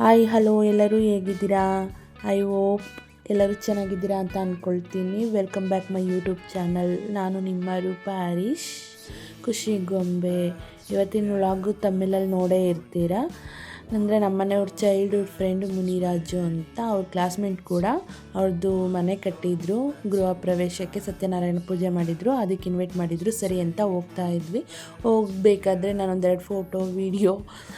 Hi hello ಎಲ್ಲರೂ ಹೇಗಿದ್ದೀರಾ? I hope ಎಲ್ಲರೂ ಚೆನ್ನಾಗಿದ್ದೀರಾ ಅಂತ ಅಂದ್ಕೊಳ್ತೀನಿ welcome back my YouTube channel ನಾನು ನಿಮ್ಮ ರೂಪ ಹರೀಶ್. ಖುಷಿ ಗೊಂಬೆ. ಇವತ್ತಿನ ವ್ಲಾಗು ತಮಿಳಲ್ಲಿ ನೋಡೇ ಇರ್ತೀರಾ? ಅಂದರೆ ನಮ್ಮ ಮನೆಯವ್ರ ಚೈಲ್ಡ್ಹುಡ್ ಫ್ರೆಂಡ್ ಮುನಿರಾಜು ಅಂತ ಅವ್ರ ಕ್ಲಾಸ್ಮೇಟ್ ಕೂಡ ಅವ್ರದ್ದು ಮನೆ ಕಟ್ಟಿದ್ರು, ಗೃಹ ಪ್ರವೇಶಕ್ಕೆ ಸತ್ಯನಾರಾಯಣ ಪೂಜೆ ಮಾಡಿದರು, ಅದಕ್ಕೆ ಇನ್ವೈಟ್ ಮಾಡಿದರು, ಸರಿ ಅಂತ ಹೋಗ್ತಾ ಇದ್ವಿ. ಹೋಗಬೇಕಾದ್ರೆ ನಾನೊಂದೆರಡು ಫೋಟೋ ವೀಡಿಯೋ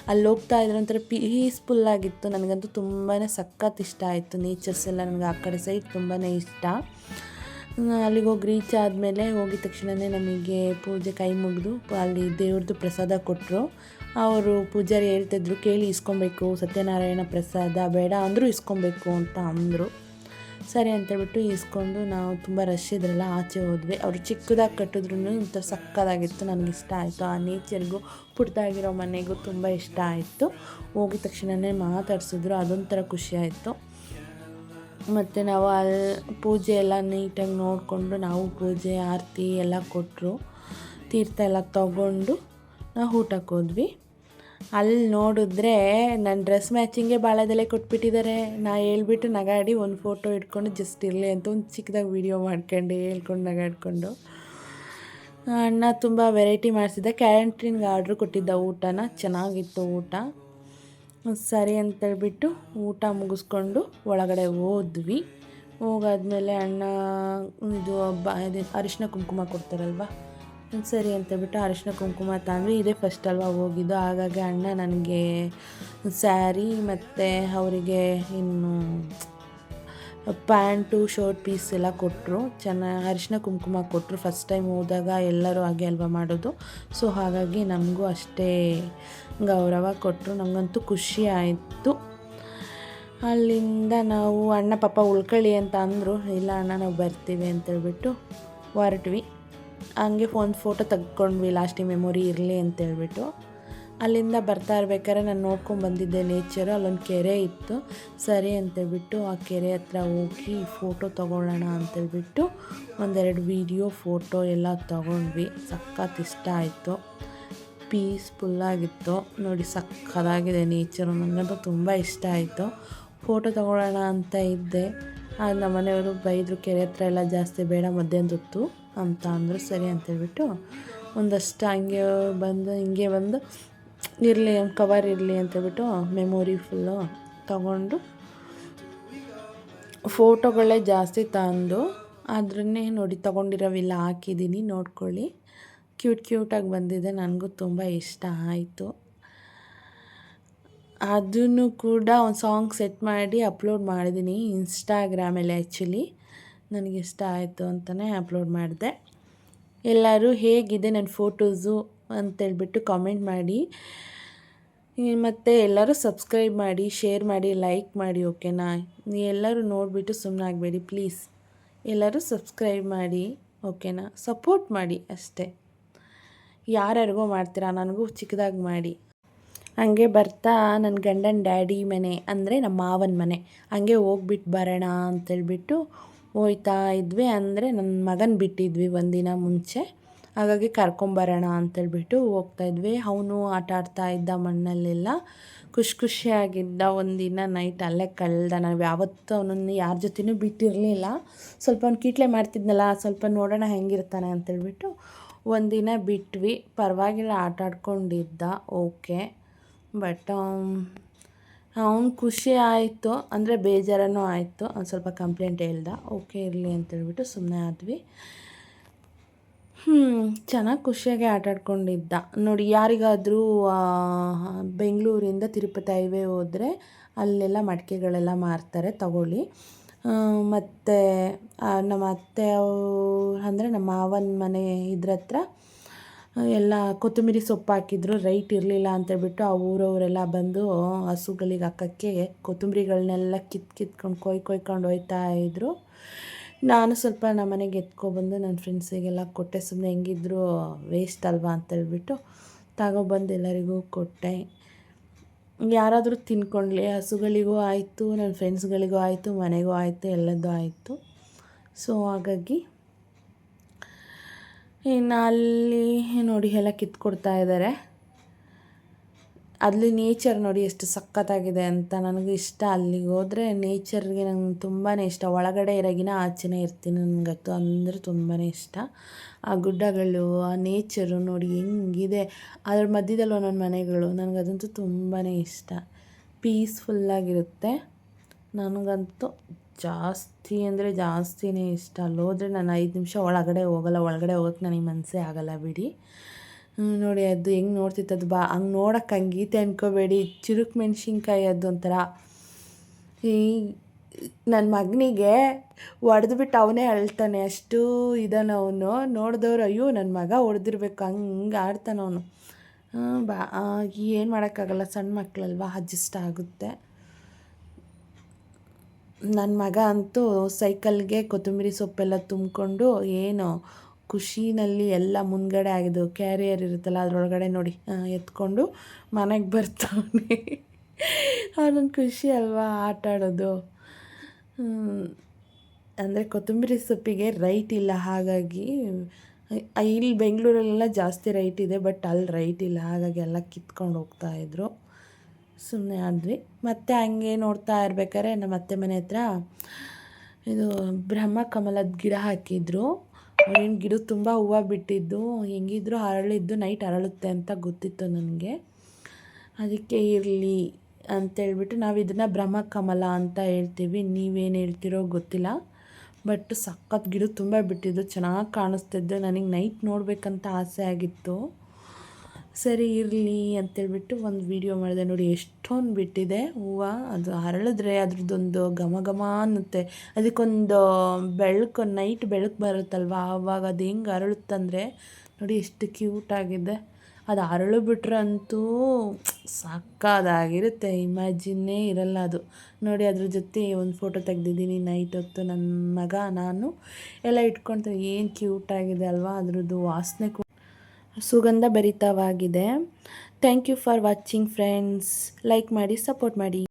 ಅಲ್ಲಿ ಹೋಗ್ತಾ ಇದ್ರೆ. ಒಂಥರ ಪೀಸ್ಫುಲ್ ಆಗಿತ್ತು. ನನಗಂತೂ ತುಂಬಾ ಸಖತ್ ಇಷ್ಟ ಆಯಿತು. ನೇಚರ್ಸ್ ಎಲ್ಲ ನನಗೆ ಆ ಕಡೆ ಸೈಡ್ ತುಂಬಾ ಇಷ್ಟ. ಅಲ್ಲಿಗೆ ಹೋಗಿ ರೀಚ್ ಆದಮೇಲೆ ಹೋಗಿದ ತಕ್ಷಣವೇ ನಮಗೆ ಪೂಜೆ ಕೈ ಮುಗಿದು ಅಲ್ಲಿ ದೇವ್ರದ್ದು ಪ್ರಸಾದ ಕೊಟ್ಟರು ಅವರು ಪೂಜಾರಿ ಹೇಳ್ತಿದ್ರು ಕೇಳಿ ಇಸ್ಕೊಬೇಕು, ಸತ್ಯನಾರಾಯಣ ಪ್ರಸಾದ ಬೇಡ ಅಂದರೂ ಇಸ್ಕೊಬೇಕು ಅಂತ ಅಂದರು. ಸರಿ ಅಂತೇಳ್ಬಿಟ್ಟು ಇಸ್ಕೊಂಡು ನಾವು ತುಂಬ ರಶ್ ಇದ್ರಲ್ಲ, ಆಚೆ ಹೋದ್ವಿ. ಅವರು ಚಿಕ್ಕದಾಗಿ ಕಟ್ಟಿದ್ರು ಇಂಥ ಸಕ್ಕದಾಗಿತ್ತು, ನನಗೆ ಇಷ್ಟ ಆಯಿತು. ಆ ನೇಚರ್ಗೂ ಪುಟ್ಟದಾಗಿರೋ ಮನೆಗೂ ತುಂಬ ಇಷ್ಟ ಆಯಿತು. ಹೋಗಿದ ತಕ್ಷಣವೇ ಮಾತಾಡಿಸಿದ್ರು, ಅದೊಂಥರ ಖುಷಿ ಆಯಿತು. ಮತ್ತು ನಾವು ಅಲ್ಲಿ ಪೂಜೆ ಎಲ್ಲ ನೀಟಾಗಿ ನೋಡಿಕೊಂಡು ನಾವು ಪೂಜೆ, ಆರತಿ ಎಲ್ಲ ಕೊಟ್ಟರು ತೀರ್ಥ ಎಲ್ಲ ತಗೊಂಡು ನಾವು ಊಟಕ್ಕೆ ಹೋದ್ವಿ. ಅಲ್ಲಿ ನೋಡಿದ್ರೆ ನನ್ನ ಡ್ರೆಸ್ ಮ್ಯಾಚಿಂಗೇ ಬಾಳೆದೆಲೆ ಕೊಟ್ಬಿಟ್ಟಿದ್ದಾರೆ ನಾ ಹೇಳ್ಬಿಟ್ಟು ನಗಾಡಿ ಒಂದು ಫೋಟೋ ಇಟ್ಕೊಂಡು ಜಸ್ಟ್ ಇರಲಿ ಅಂತ ಒಂದು ಚಿಕ್ಕದಾಗಿ ವೀಡಿಯೋ ಮಾಡ್ಕೊಂಡು ಹೇಳ್ಕೊಂಡು ನಗಾಡ್ಕೊಂಡು. ಅಣ್ಣ ತುಂಬ ವೆರೈಟಿ ಮಾಡಿಸಿದ್ದೆ. ಕ್ಯಾಂಟೀನ್ಗೆ ಆರ್ಡ್ರ್ ಕೊಟ್ಟಿದ್ದ ಊಟನ ಚೆನ್ನಾಗಿತ್ತು ಊಟ. ಸರಿ ಅಂತೇಳ್ಬಿಟ್ಟು ಊಟ ಮುಗಿಸ್ಕೊಂಡು ಒಳಗಡೆ ಹೋದ್ವಿ. ಹೋಗಾದ್ಮೇಲೆ ಅಣ್ಣ, ಇದು ಬ ಅರಿಶಿನ ಕುಂಕುಮ ಕೊಡ್ತಾರಲ್ವ? ಸರಿ ಅಂತೇಳ್ಬಿಟ್ಟು ಅರಿಶಿನ ಕುಂಕುಮ ತಂದ್ವಿ. ಇದೇ ಫಸ್ಟ್ ಅಲ್ವಾ ಹೋಗಿದ್ದು. ಹಾಗಾಗಿ ಅಣ್ಣ ನನಗೆ ಸ್ಯಾರಿ ಮತ್ತು ಅವರಿಗೆ ಇನ್ನು ಪ್ಯಾಂಟು ಶರ್ಟ್ ಪೀಸ್ ಎಲ್ಲ ಕೊಟ್ಟರು ಚೆನ್ನಾಗಿ ಅರಿಶಿನ ಕುಂಕುಮ ಕೊಟ್ಟರು ಫಸ್ಟ್ ಟೈಮ್ ಹೋದಾಗ ಎಲ್ಲರೂ ಹಾಗೆ ಅಲ್ವಾ ಮಾಡೋದು. ಸೊ ಹಾಗಾಗಿ ನಮಗೂ ಅಷ್ಟೇ ಗೌರವ ಕೊಟ್ಟರು ನಮಗಂತೂ ಖುಷಿ ಆಯಿತು. ಅಲ್ಲಿಂದ ನಾವು ಅಣ್ಣ, ಪಾಪ ಉಳ್ಕೊಳ್ಳಿ ಅಂತ ಅಂದರು. ಇಲ್ಲ ಅಣ್ಣ, ನಾವು ಬರ್ತೀವಿ ಅಂತೇಳ್ಬಿಟ್ಟು ಹೊರಟ್ವಿ. ಹಂಗೆ ಒಂದು ಫೋಟೋ ತೆಗ್ಕೊಂಡ್ವಿ ಲಾಸ್ಟಿಗೆ ಮೆಮೊರಿ ಇರಲಿ ಅಂತೇಳ್ಬಿಟ್ಟು. ಅಲ್ಲಿಂದ ಬರ್ತಾ ಇರ್ಬೇಕಾದ್ರೆ ನಾನು ನೋಡ್ಕೊಂಡು ಬಂದಿದ್ದೆ ನೇಚರು ಅಲ್ಲೊಂದು ಕೆರೆ ಇತ್ತು. ಸರಿ ಅಂತೇಳ್ಬಿಟ್ಟು ಆ ಕೆರೆ ಹತ್ರ ಹೋಗಿ ಫೋಟೋ ತೊಗೊಳ್ಳೋಣ ಅಂತೇಳ್ಬಿಟ್ಟು ಒಂದೆರಡು ವೀಡಿಯೋ ಫೋಟೋ ಎಲ್ಲ ತೊಗೊಂಡ್ವಿ. ಸಖತ್ ಇಷ್ಟ ಆಯಿತು. ಪೀಸ್ಫುಲ್ಲಾಗಿತ್ತು ನೋಡಿ ಸಕ್ಕದಾಗಿದೆ ನೇಚರು ನನಗಂತೂ ತುಂಬ ಇಷ್ಟ ಆಯಿತು. ಫೋಟೋ ತೊಗೊಳ್ಳೋಣ ಅಂತ ಇದ್ದೆ. ನಮ್ಮ ಮನೆಯವರು ಬೈದರು, ಕೆರೆ ಹತ್ರ ಎಲ್ಲ ಜಾಸ್ತಿ ಬೇಡ ಮಧ್ಯಾಹ್ನದೊತ್ತು. ಅಂತ ಅಂದರು ಸರಿ ಅಂತೇಳ್ಬಿಟ್ಟು ಒಂದಷ್ಟು ಹಂಗೆ ಬಂದು, ಹಿಂಗೆ ಬಂದು ಇರಲಿ, ಒಂದು ಕವರ್ ಇರಲಿ ಅಂತೇಳ್ಬಿಟ್ಟು ಮೆಮೊರಿ ಫುಲ್ಲು ತಗೊಂಡು ಫೋಟೋಗಳೇ ಜಾಸ್ತಿ ತಂದು ಅದನ್ನೇ ನೋಡಿ ತೊಗೊಂಡಿರೋವಿಲ್ಲ, ಹಾಕಿದ್ದೀನಿ, ನೋಡ್ಕೊಳ್ಳಿ. ಕ್ಯೂಟ್ ಕ್ಯೂಟಾಗಿ ಬಂದಿದೆ, ನನಗೂ ತುಂಬ ಇಷ್ಟ ಆಯಿತು. ಅದನ್ನು ಕೂಡ ಒಂದು ಸಾಂಗ್ ಸೆಟ್ ಮಾಡಿ ಅಪ್ಲೋಡ್ ಮಾಡಿದ್ದೀನಿ ಇನ್ಸ್ಟಾಗ್ರಾಮಲ್ಲಿ ಆ್ಯಕ್ಚುಲಿ ನನಗೆ ಇಷ್ಟ ಆಯಿತು ಅಂತಲೇ ಅಪ್ಲೋಡ್ ಮಾಡಿದೆ. ಎಲ್ಲರೂ ಹೇಗಿದೆ ನನ್ನ ಫೋಟೋಸು ಅಂತೇಳ್ಬಿಟ್ಟು ಕಾಮೆಂಟ್ ಮಾಡಿ. ಮತ್ತು ಎಲ್ಲರೂ ಸಬ್ಸ್ಕ್ರೈಬ್ ಮಾಡಿ, ಶೇರ್ ಮಾಡಿ, ಲೈಕ್ ಮಾಡಿ, ಓಕೆನಾ? ಎಲ್ಲರೂ ನೋಡಿಬಿಟ್ಟು ಸುಮ್ಮನೆ ಆಗಬೇಡಿ, ಪ್ಲೀಸ್. ಎಲ್ಲರೂ ಸಬ್ಸ್ಕ್ರೈಬ್ ಮಾಡಿ, ಓಕೆನಾ? ಸಪೋರ್ಟ್ ಮಾಡಿ ಅಷ್ಟೇ. ಯಾರ್ಯಾರಿಗೋ ಮಾಡ್ತೀರಾ, ನನಗೂ ಚಿಕ್ಕದಾಗಿ ಮಾಡಿ. ಹಂಗೆ ಬರ್ತಾ ನನ್ನ ಗಂಡನ ಡ್ಯಾಡಿ ಮನೆ, ಅಂದರೆ ನಮ್ಮ ಮಾವನ ಮನೆ. ಹಂಗೆ ಹೋಗ್ಬಿಟ್ಟು ಬರೋಣ ಅಂತೇಳ್ಬಿಟ್ಟು ಹೋಯ್ತಾ ಇದ್ವಿ ಅಂದರೆ ನನ್ನ ಮಗನ ಬಿಟ್ಟಿದ್ವಿ ಒಂದಿನ ಮುಂಚೆ. ಹಾಗಾಗಿ ಕರ್ಕೊಂಬರೋಣ ಅಂತೇಳ್ಬಿಟ್ಟು ಹೋಗ್ತಾಯಿದ್ವಿ ಅವನು ಆಟ ಆಡ್ತಾ ಇದ್ದ ಮಣ್ಣಲ್ಲೆಲ್ಲ. ಖುಷಿ ಖುಷಿಯಾಗಿದ್ದ ಒಂದಿನ ನೈಟ್ ಅಲ್ಲೇ ಕಳೆದ. ನಾವು ಯಾವತ್ತೂ ಅವನನ್ನು ಯಾರ ಜೊತೆನೂ ಬಿಟ್ಟಿರಲಿಲ್ಲ. ಸ್ವಲ್ಪ ಅವ್ನು ಕೀಟ್ಲೆ ಮಾಡ್ತಿದ್ನಲ್ಲ, ಸ್ವಲ್ಪ ನೋಡೋಣ ಹೆಂಗಿರ್ತಾನೆ ಅಂತೇಳ್ಬಿಟ್ಟು ಒಂದಿನ ಬಿಟ್ವಿ. ಪರವಾಗಿಲ್ಲ, ಆಟ ಆಡ್ಕೊಂಡಿದ್ದ. ಓಕೆ. ಬಟ್ ಅವ್ನು ಖುಷಿ ಆಯಿತು, ಅಂದರೆ ಬೇಜಾರನೂ ಆಯಿತು. ಒಂದು ಸ್ವಲ್ಪ ಕಂಪ್ಲೇಂಟ್ ಹೇಳ್ದ. ಓಕೆ ಇರಲಿ ಅಂತೇಳ್ಬಿಟ್ಟು ಸುಮ್ಮನೆ ಆದ್ವಿ. ಹ್ಞೂ ಚೆನ್ನಾಗಿ ಖುಷಿಯಾಗಿ ಆಟ ಆಡ್ಕೊಂಡಿದ್ದ. ನೋಡಿ, ಯಾರಿಗಾದರೂ ಬೆಂಗಳೂರಿಂದ ತಿರುಪತಿ ಹೈವೇ ಹೋದರೆ ಅಲ್ಲೆಲ್ಲ ಮಡಿಕೆಗಳೆಲ್ಲ ಮಾರ್ತಾರೆ, ತಗೊಳ್ಳಿ. ಮತ್ತು ನಮ್ಮ ಅತ್ತೆ ಅಂದರೆ ನಮ್ಮ ಮಾವನ ಮನೆ ಇದ್ರ ಹತ್ರ ಎಲ್ಲ ಕೊತ್ತಂಬರಿ ಸೊಪ್ಪು ಹಾಕಿದ್ರು, ರೈಟ್ ಇರಲಿಲ್ಲ ಅಂತೇಳ್ಬಿಟ್ಟು ಆ ಊರವರೆಲ್ಲ ಬಂದು ಹಸುಗಳಿಗೆ ಹಾಕೋಕ್ಕೆ ಕೊತ್ತಂಬರಿಗಳನ್ನೆಲ್ಲ ಕಿತ್ ಕಿತ್ಕೊಂಡು ಕೊಯ್ ಕೊಯ್ಕೊಂಡು ಹೋಯ್ತಾ ಇದ್ದರು ನಾನು ಸ್ವಲ್ಪ ನಮ್ಮ ಮನೆಗೆ ಎತ್ಕೊಬಂದು ನನ್ನ ಫ್ರೆಂಡ್ಸಿಗೆಲ್ಲ ಕೊಟ್ಟೆ ಸುಮ್ಮನೆ ಹೆಂಗಿದ್ರು ವೇಸ್ಟ್ ಅಲ್ವಾ ಅಂತೇಳ್ಬಿಟ್ಟು ತಗೊಬಂದು ಎಲ್ಲರಿಗೂ ಕೊಟ್ಟೆ. ಯಾರಾದರೂ ತಿನ್ಕೊಂಡ್ಲಿ, ಹಸುಗಳಿಗೂ ಆಯಿತು, ನನ್ನ ಫ್ರೆಂಡ್ಸ್ಗಳಿಗೂ ಆಯಿತು, ಮನೆಗೂ ಆಯಿತು, ಎಲ್ಲದೂ ಆಯಿತು. ಸೊ ಹಾಗಾಗಿ ಇನ್ನು ಅಲ್ಲಿ ನೋಡಿ ಎಲ್ಲ ಕಿತ್ಕೊಡ್ತಾ ಇದ್ದಾರೆ. ಅಲ್ಲಿ ನೇಚರ್ ನೋಡಿ ಎಷ್ಟು ಸಖತ್ತಾಗಿದೆ ಅಂತ ನನಗೆ ಇಷ್ಟ. ಅಲ್ಲಿಗೆ ಹೋದರೆ ನೇಚರ್ಗೆ ನಂಗೆ ತುಂಬಾ ಇಷ್ಟ. ಒಳಗಡೆ ಇರೋಗಿನ ಆಚೆನೇ ಇರ್ತೀನಿ ನನಗತ್ತು ಅಂದರೆ ತುಂಬಾ ಇಷ್ಟ. ಆ ಗುಡ್ಡಗಳು, ಆ ನೇಚರು ನೋಡಿ ಹೆಂಗಿದೆ. ಅದ್ರ ಮಧ್ಯದಲ್ಲಿ ಒಂದೊಂದು ಮನೆಗಳು. ನನಗದಂತೂ ತುಂಬಾ ಇಷ್ಟ. ಪೀಸ್ಫುಲ್ಲಾಗಿರುತ್ತೆ ನನಗಂತೂ ಜಾಸ್ತಿ ಅಂದರೆ ಜಾಸ್ತಿನೇ ಇಷ್ಟ. ಅಲ್ಲೋದ್ರೆ ನಾನು ಐದು ನಿಮಿಷ ಒಳಗಡೆ ಹೋಗಲ್ಲ, ಒಳಗಡೆ ಹೋಗೋಕ್ಕೆ ನನಗೆ ಮನಸ್ಸೇ ಆಗಲ್ಲ ಬಿಡಿ. ನೋಡಿ ಅದು ಹೆಂಗೆ ನೋಡ್ತಿತ್ತು ಅದು ಬಾ, ಹಂಗೆ ನೋಡೋಕೆ ಹಂಗೀತೆ ಅನ್ಕೋಬೇಡಿ. ಚಿರುಕ್ ಮೆಣಸಿನ್ಕಾಯಿ ಅದು ಒಂಥರ. ಈ ನನ್ನ ಮಗನಿಗೆ ಹೊಡೆದ್ಬಿಟ್ಟು ಅವನೇ ಅಳ್ತಾನೆ, ಅಷ್ಟು ಇದಾನ ಅವನು. ನೋಡಿದವ್ರು ಅಯ್ಯೋ ನನ್ನ ಮಗ ಹೊಡೆದಿರ್ಬೇಕು ಹಂಗೆ ಆಡ್ತಾನೆ ಅವನು. ಬಾ ಏನು ಮಾಡೋಕ್ಕಾಗಲ್ಲ, ಸಣ್ಣ ಮಕ್ಕಳಲ್ವಾ ಅಡ್ಜಸ್ಟ್ ಆಗುತ್ತೆ. ನನ್ನ ಮಗ ಅಂತೂ ಸೈಕಲ್ಗೆ ಕೊತ್ತಂಬರಿ ಸೊಪ್ಪೆಲ್ಲ ತುಂಬಿಕೊಂಡು ಏನು ಖುಷಿನಲ್ಲಿ ಎಲ್ಲ ಮುಂದ್ಗಡೆ ಆಗಿದ್ದು, ಕ್ಯಾರಿಯರ್ ಇರುತ್ತಲ್ಲ ಅದರೊಳಗಡೆ ನೋಡಿ ಎತ್ಕೊಂಡು ಮನೆಗೆ ಬರ್ತಾನೆ ಅವನೊಂದು ಖುಷಿ ಅಲ್ವಾ ಆಟ ಆಡೋದು? ಅಂದರೆ ಕೊತ್ತಂಬರಿ ಸೊಪ್ಪಿಗೆ ರೈಟ್ ಇಲ್ಲ, ಹಾಗಾಗಿ ಇಲ್ಲಿ ಬೆಂಗಳೂರಲ್ಲೆಲ್ಲ ಜಾಸ್ತಿ ರೈಟ್ ಇದೆ, ಬಟ್ ಅಲ್ಲಿ ರೈಟ್ ಇಲ್ಲ, ಹಾಗಾಗಿ ಎಲ್ಲ ಕಿತ್ಕೊಂಡು ಹೋಗ್ತಾಯಿದ್ರು ಸುಮ್ಮನೆ ಆದ್ವಿ ಮತ್ತೆ ಹಂಗೆ ನೋಡ್ತಾ ಇರ್ಬೇಕಾದ್ರೆ ನಮ್ಮ ಅತ್ತೆ ಮನೆ ಹತ್ರ ಇದು ಬ್ರಹ್ಮ ಕಮಲದ ಗಿಡ ಹಾಕಿದ್ರು. ಅವ್ರೇನು ಗಿಡ ತುಂಬ ಹೂವು ಬಿಟ್ಟಿದ್ದು. ಹೆಂಗಿದ್ರು ಅರಳಿದ್ದು ನೈಟ್ ಅರಳುತ್ತೆ ಅಂತ ಗೊತ್ತಿತ್ತು ನನಗೆ. ಅದಕ್ಕೆ ಇರಲಿ ಅಂತೇಳ್ಬಿಟ್ಟು ನಾವು ಇದನ್ನು ಬ್ರಹ್ಮ ಕಮಲ ಅಂತ ಹೇಳ್ತೀವಿ. ನೀವೇನು ಹೇಳ್ತಿರೋ ಗೊತ್ತಿಲ್ಲ. ಬಟ್ ಸಖತ್ ಗಿಡ ತುಂಬ ಬಿಟ್ಟಿದ್ದು. ಚೆನ್ನಾಗಿ ಕಾಣಿಸ್ತಿದ್ದು. ನನಗೆ ನೈಟ್ ನೋಡಬೇಕಂತ ಆಸೆ ಆಗಿತ್ತು. ಸರಿ ಇರಲಿ ಅಂತೇಳ್ಬಿಟ್ಟು ಒಂದು ವಿಡಿಯೋ ಮಾಡಿದೆ ನೋಡಿ, ಎಷ್ಟೊಂದು ಬಿಟ್ಟಿದೆ. ಹೂವು, ಅದು ಅರಳಿದ್ರೆ ಅದ್ರದ್ದೊಂದು ಘಮ ಘಮ ಅನ್ನುತ್ತೆ. ಅದಕ್ಕೊಂದು ಬೆಳಕು ನೈಟ್ ಬೆಳಕು ಬರುತ್ತಲ್ವ, ಆವಾಗ ಅದು ಹೆಂಗೆ ಅರಳುತ್ತಂದರೆ ನೋಡಿ ಎಷ್ಟು ಕ್ಯೂಟಾಗಿದೆ ಅದು ಅರಳು ಬಿಟ್ರೆ ಅಂತೂ ಇಮ್ಯಾಜಿನ್ನೇ ಇರಲ್ಲ ಅದು. ನೋಡಿ, ಅದ್ರ ಜೊತೆ ಒಂದು ಫೋಟೋ ತೆಗ್ದಿದ್ದೀನಿ ನೈಟ್ ಹೊತ್ತು. ನನ್ನ ಮಗ, ನಾನು ಎಲ್ಲ ಇಟ್ಕೊಳ್ತೀವಿ ಏನು ಕ್ಯೂಟಾಗಿದೆ ಅಲ್ವಾ, ಅದ್ರದ್ದು ವಾಸನೆ ಸುಗಂಧ ಭರಿತವಾಗಿದೆ. Thank you for watching friends like ಮಾಡಿ ಸಪೋರ್ಟ್ ಮಾಡಿ.